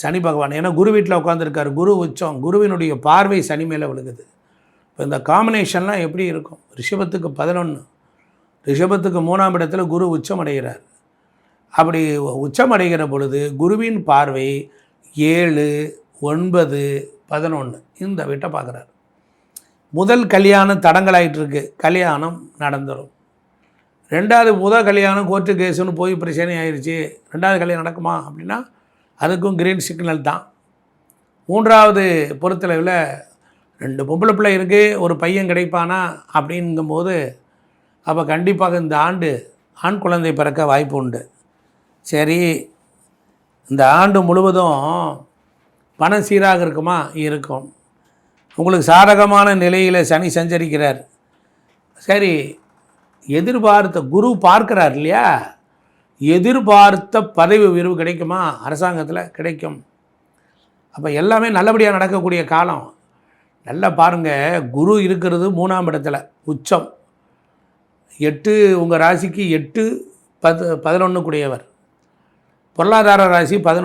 சனி பகவான் ஏன்னா குரு வீட்டில் உட்காந்துருக்காரு குரு உச்சம் குருவினுடைய பார்வை சனி மேலே விழுகுது. இப்போ இந்த காம்பினேஷன்லாம் எப்படி இருக்கும்? ரிஷபத்துக்கு பதினொன்று ரிஷபத்துக்கு மூணாம் இடத்துல குரு உச்சம் அடைகிறார் அப்படி உச்சம் அடைகிற பொழுது குருவின் பார்வை ஏழு ஒன்பது பதினொன்று இந்த வீட்டை பார்க்குறாரு. முதல் கல்யாணம் தடங்களாயிட்டுருக்கு. கல்யாணம் நடந்துடும் ரெண்டாவது முதல் கல்யாணம் கோர்ட்டு கேஸுன்னு போய் பிரச்சனை ஆயிடுச்சு ரெண்டாவது கல்யாணம் நடக்குமா அப்படின்னா அதுக்கும் கிரீன் சிக்னல் தான். மூன்றாவது பொறுத்தளவில் ரெண்டு பொம்பளை பிள்ளை இருக்குது ஒரு பையன் கிடைப்பானா அப்படிங்கும்போது அப்போ கண்டிப்பாக இந்த ஆண்டு ஆண் குழந்தை பிறக்க வாய்ப்பு உண்டு. சரி இந்த ஆண்டு முழுவதும் பணம் சீராக இருக்குமா? இருக்கும். உங்களுக்கு சாதகமான நிலையில் சனி சஞ்சரிக்கிறார். சரி எதிர்பார்த்த குரு பார்க்குறார் இல்லையா? எதிர்பார்த்த பதவி உயர்வு கிடைக்குமா? அரசாங்கத்தில் கிடைக்கும். அப்போ எல்லாமே நல்லபடியாக நடக்கக்கூடிய காலம். நல்லா பாருங்கள் குரு இருக்கிறது மூணாம் இடத்துல உச்சம். எட்டு உங்கள் ராசிக்கு எட்டு பத்து பதினொன்று கூடியவர் பொருளாதார ராசி பதினொன்று